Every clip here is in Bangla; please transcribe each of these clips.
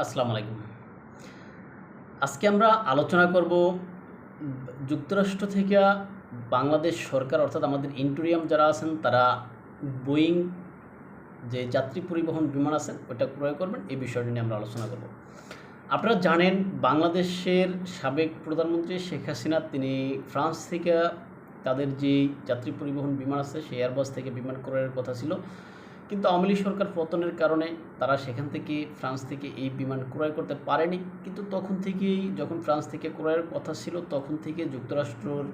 আসসালামু আলাইকুম। আজকে আমরা আলোচনা করব যুক্তরাষ্ট্র থেকে বাংলাদেশ সরকার, অর্থাৎ আমাদের ইন্টোরিয়াম যারা আছেন, তারা বোয়িং যে যাত্রী পরিবহন বিমান আছেন ওটা ক্রয় করবেন। এই বিষয়টি নিয়ে আমরা আলোচনা করব। আপনারা জানেন, বাংলাদেশের সাবেক প্রধানমন্ত্রী শেখ হাসিনা, তিনি ফ্রান্স থেকে তাদের যে যাত্রী পরিবহন বিমান আছে, সেই এয়ারবাস থেকে বিমান ক্রয়ের কথা ছিল। কিন্তু আওয়ামী সরকার পতনের কারণে তারা সেখান থেকে ফ্রান্স থেকে এই বিমান ক্রয় করতে পারেনি। কিন্তু তখন থেকেই যখন ফ্রান্স থেকে ক্রয়ের কথা ছিল, তখন থেকে যুক্তরাষ্ট্রর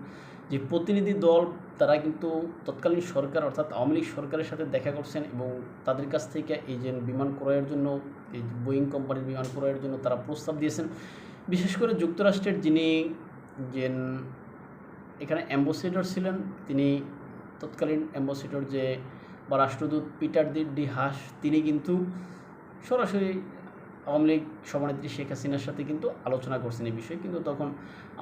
যে প্রতিনিধি দল, তারা কিন্তু তৎকালীন সরকার অর্থাৎ আওয়ামী লীগ সরকারের সাথে দেখা করছেন এবং তাদের কাছ থেকে এই যে বিমান ক্রয়ের জন্য, এই বোয়িং কোম্পানির বিমান ক্রয়ের জন্য তারা প্রস্তাব দিয়েছেন। বিশেষ করে যুক্তরাষ্ট্রের যিনি যে এখানে অ্যাম্বাসেডর ছিলেন, তিনি তৎকালীন অ্যাম্বাসেডর যে বা রাষ্ট্রদূত পিটার ডি হাস তিনি কিন্তু সরাসরি আওয়ামী লীগ সভানেত্রী শেখ হাসিনার সাথে কিন্তু আলোচনা করছেন এই বিষয়ে। কিন্তু তখন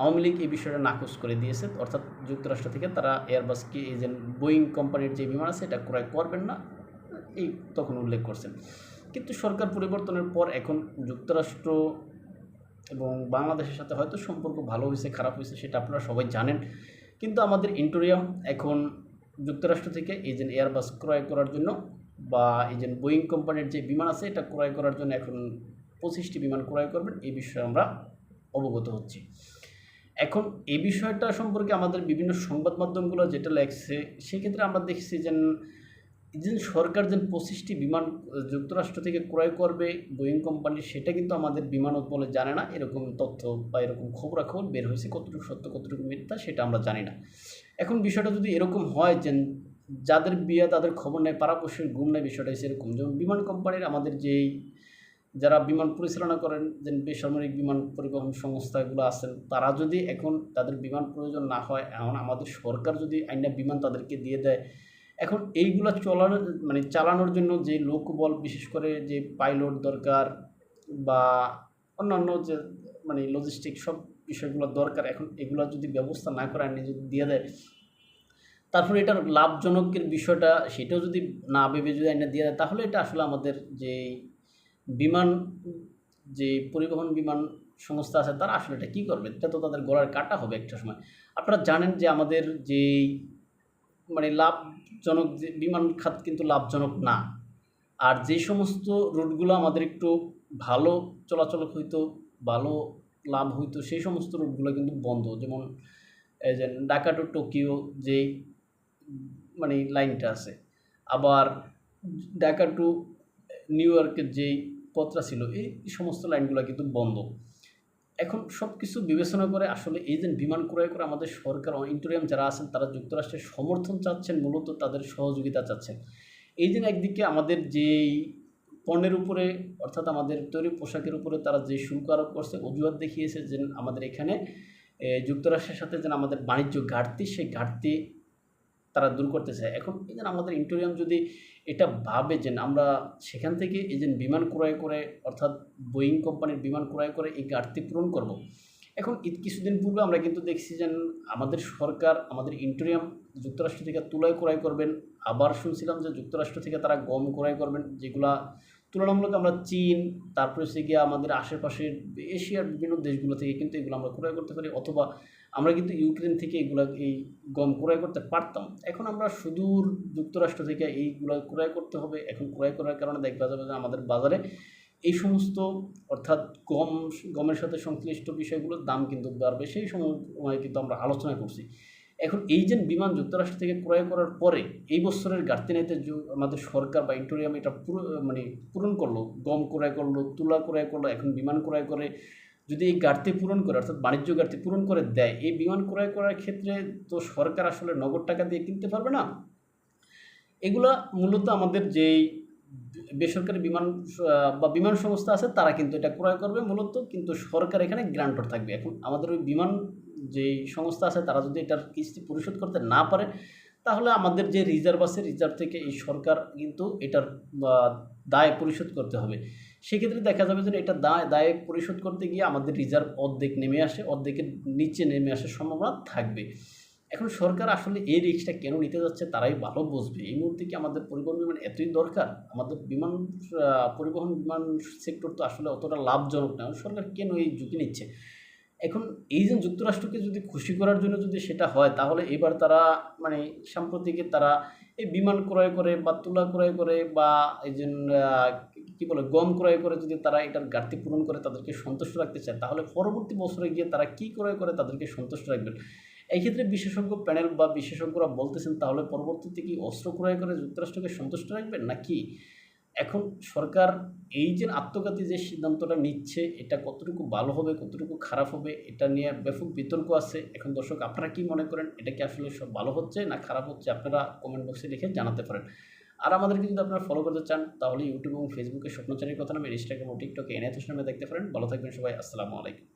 আওয়ামী লীগ এই বিষয়টা নাকচ করে দিয়েছে। অর্থাৎ যুক্তরাষ্ট্র থেকে তারা এয়ারবাসকে এই যে বোয়িং কোম্পানির যে বিমান আছে, এটা ক্রয় করবেন না, এই তখন উল্লেখ করছেন। কিন্তু সরকার পরিবর্তনের পর এখন যুক্তরাষ্ট্র এবং বাংলাদেশের সাথে হয়তো সম্পর্ক ভালো হয়েছে, খারাপ হয়েছে, সেটা আপনারা সবাই জানেন। কিন্তু আমাদের ইন্টোরিয়াম এখন যুক্তরাষ্ট্র থেকে এই যে এয়ারবাস ক্রয় করার জন্য বা এই যে বোয়িং কোম্পানির যে বিমান আছে, এটা ক্রয় করার জন্য এখন পঁচিশটি বিমান ক্রয় করবেন, এই বিষয়ে আমরা অবগত হচ্ছি। এখন এই বিষয়টা সম্পর্কে আমাদের বিভিন্ন সংবাদ মাধ্যমগুলো যেটা লেখছে, সেক্ষেত্রে আমরা দেখছি যে যে সরকার যে পঁচিশটি বিমান যুক্তরাষ্ট্র থেকে ক্রয় করবে বোয়িং কোম্পানি, সেটা কিন্তু আমাদের বিমান বলে জানে না। এরকম তথ্য বা এরকম খবরাখবর বের হয়েছে, কতটুকু সত্য, কতটুকু মিথ্যা, সেটা আমরা জানি না। এখন বিষয়টা যদি এরকম হয় যে যাদের বিয়ে, তাদের খবর নেয় পাড়াপড়শির ঘুম নেয় বিষয়টা সেরকম যেমন বিমান কোম্পানির আমাদের যেই যারা বিমান পরিচালনা করেন, যে বেসামরিক বিমান পরিবহন সংস্থাগুলো আছেন, তারা যদি এখন তাদের বিমান প্রয়োজন না হয়, এখন আমাদের সরকার যদি আইনা বিমান তাদেরকে দিয়ে দেয় এখন এইগুলো চলানোর মানে চালানোর জন্য যে লোকবল, বিশেষ করে যে পাইলট দরকার বা অন্যান্য যে মানে লজিস্টিক সব বিষয়গুলো দরকার, এখন এগুলো যদি ব্যবস্থা না করে আইনে যদি দিয়ে দেয়, তারপরে এটার লাভজনকের বিষয়টা সেটাও যদি না ভেবে যদি আইনে দিয়ে দেয়, তাহলে এটা আসলে আমাদের যে বিমান, যে পরিবহন বিমান সংস্থা আছে, তারা আসলে এটা কী করবে? এটা তো তাদের গলার কাটা হবে একটা সময়। আপনারা জানেন যে আমাদের যেই মানে লাভজনক যে, বিমান খাত কিন্তু লাভজনক না। আর যে সমস্ত রুটগুলো আমাদের একটু ভালো চলাচল হইতো, ভালো লাভ হইতো, সেই সমস্ত রুটগুলো কিন্তু বন্ধ। যেমন এই যে ঢাকা টু টোকিও যেই মানে লাইনটা আছে। আবার ঢাকা টু নিউ ইয়র্কের যেই পথটা ছিল, এই সমস্ত লাইনগুলো কিন্তু বন্ধ। এখন সব কিছু বিবেচনা করে আসলে এই যে বিমান ক্রয় করে আমাদের সরকার ইন্টোরিয়াম যারা আছেন, তারা যুক্তরাষ্ট্রের সমর্থন চাচ্ছেন, মূলত তাদের সহযোগিতা চাচ্ছেন। এই দিন একদিকে আমাদের যেই পণ্যের উপরে, অর্থাৎ আমাদের তৈরি পোশাকের উপরে তারা যে শুল্ক আরোপ করছে, অজুহাত দেখিয়েছে যে আমাদের এখানে যুক্তরাষ্ট্রের সাথে যেন আমাদের বাণিজ্য ঘাটতি, সেই ঘাটতি তারা দূর করতে চায়। এখন এই আমাদের ইন্টোরিয়াম যদি এটা ভাবে যে আমরা সেখান থেকে এই যে বিমান ক্রয় করে, অর্থাৎ বোয়িং কোম্পানির বিমান ক্রয় করে এই ঘাটতি পূরণ করব। এখন কিছুদিন পূর্বে আমরা কিন্তু দেখছি যে আমাদের সরকার, আমাদের ইন্টোরিয়াম যুক্তরাষ্ট্র থেকে তুলাই ক্রয় করবেন। আবার শুনছিলাম যে যুক্তরাষ্ট্র থেকে তারা গম ক্রয় করবেন, যেগুলা তুলনামূলক আমরা চীন, তারপরে হচ্ছে গিয়ে আমাদের আশেপাশের এশিয়ার বিভিন্ন দেশগুলো থেকে কিন্তু এগুলো আমরা ক্রয় করতে পারি। অথবা আমরা কিন্তু ইউক্রেন থেকে এগুলো এই গম ক্রয় করতে পারতাম। এখন আমরা সুদূর যুক্তরাষ্ট্র থেকে এইগুলো ক্রয় করতে হবে। এখন ক্রয় করার কারণে দেখা যাবে যে আমাদের বাজারে এই সমস্ত অর্থাৎ গম, গমের সাথে সংশ্লিষ্ট বিষয়গুলোর দাম কিন্তু বাড়বে। সেই সময় কিন্তু আমরা আলোচনা করছি। এখন এই যে বিমান যুক্তরাষ্ট্র থেকে ক্রয় করার পরে এই বছরের ঘাটতি নেতে আমাদের সরকার বা ইন্টোরিয়াম এটা পুরো মানে পূরণ করল, গম ক্রয় করল, তুলা ক্রয় করল, এখন বিমান ক্রয় করে যদি এই ঘাটতি পূরণ করে, অর্থাৎ বাণিজ্য ঘাটতি পূরণ করে দেয়, এই বিমান ক্রয় করার ক্ষেত্রে তো সরকার আসলে নগদ টাকা দিয়ে কিনতে পারবে না? এগুলা মূলত আমাদের যেই বেসরকারি বিমান বা বিমান সংস্থা আছে, তারা কিন্তু এটা ক্রয় করবে মূলত, কিন্তু সরকার এখানে গ্রান্টর থাকবে। এখন আমাদের ওই বিমান যে সংস্থা আছে, তারা যদি এটার কিস্তি পরিশোধ করতে না পারে, তাহলে আমাদের যে রিজার্ভ আছে, রিজার্ভ থেকে এই সরকার কিন্তু এটার দায় পরিশোধ করতে হবে। সেক্ষেত্রে দেখা যাবে যে এটা দায় দায় পরিশোধ করতে গিয়ে আমাদের রিজার্ভ অর্ধেক নেমে আসে, অর্ধেকের নিচে নেমে আসার সম্ভাবনা থাকবে। এখন সরকার আসলে এই রিস্কটা কেন নিতে যাচ্ছে তারাই ভালো বুঝবে। এই মুহূর্তে কি আমাদের পরিবহন বিমান এতই দরকার? আমাদের বিমান পরিবহন বিমান সেক্টর তো আসলে অতটা লাভজনক না। সরকার কেন এই ঝুঁকি নিচ্ছে? এখন এই যে যুক্তরাষ্ট্রকে যদি খুশি করার জন্য যদি সেটা হয়, তাহলে এবার তারা মানে সাম্প্রতিকে তারা এই বিমান ক্রয় করে বা তুলা ক্রয় করে বা এই যে কি বলে, গম ক্রয় করে যদি তারা এটার ঘাটতি পূরণ করে তাদেরকে সন্তুষ্ট রাখতে চায়, তাহলে পরবর্তী বছরে গিয়ে তারা কি ক্রয় করে তাদেরকে সন্তুষ্ট রাখবেন? এই ক্ষেত্রে বিশেষজ্ঞ প্যানেল বা বিশেষজ্ঞরা বলতেছেন, তাহলে পরবর্তীতে কি অস্ত্র ক্রয় করে যুক্তরাষ্ট্রকে সন্তুষ্ট রাখবেন? নাকি এখন সরকার এই যে আত্মঘাতী যে সিদ্ধান্তটা নিচ্ছে, এটা কতটুকু ভালো হবে, কতটুকু খারাপ হবে, এটা নিয়ে ব্যাপক বিতর্ক আছে। এখন দর্শক, আপনারা কি মনে করেন? এটা কি আসলে সব ভালো হচ্ছে না খারাপ হচ্ছে? আপনারা কমেন্ট বক্সে লিখে জানাতে পারেন। আর আমাদেরকে যদি আপনারা ফলো করতে চান, তাহলে ইউটিউব এবং ফেসবুকে স্বপ্নচারীর কথা নামে ইনস্টাগ্রাম ও টিকটকে এনএত নামে দেখতে পারেন। ভালো থাকবেন সবাই, আসসালামু আলাইকুম।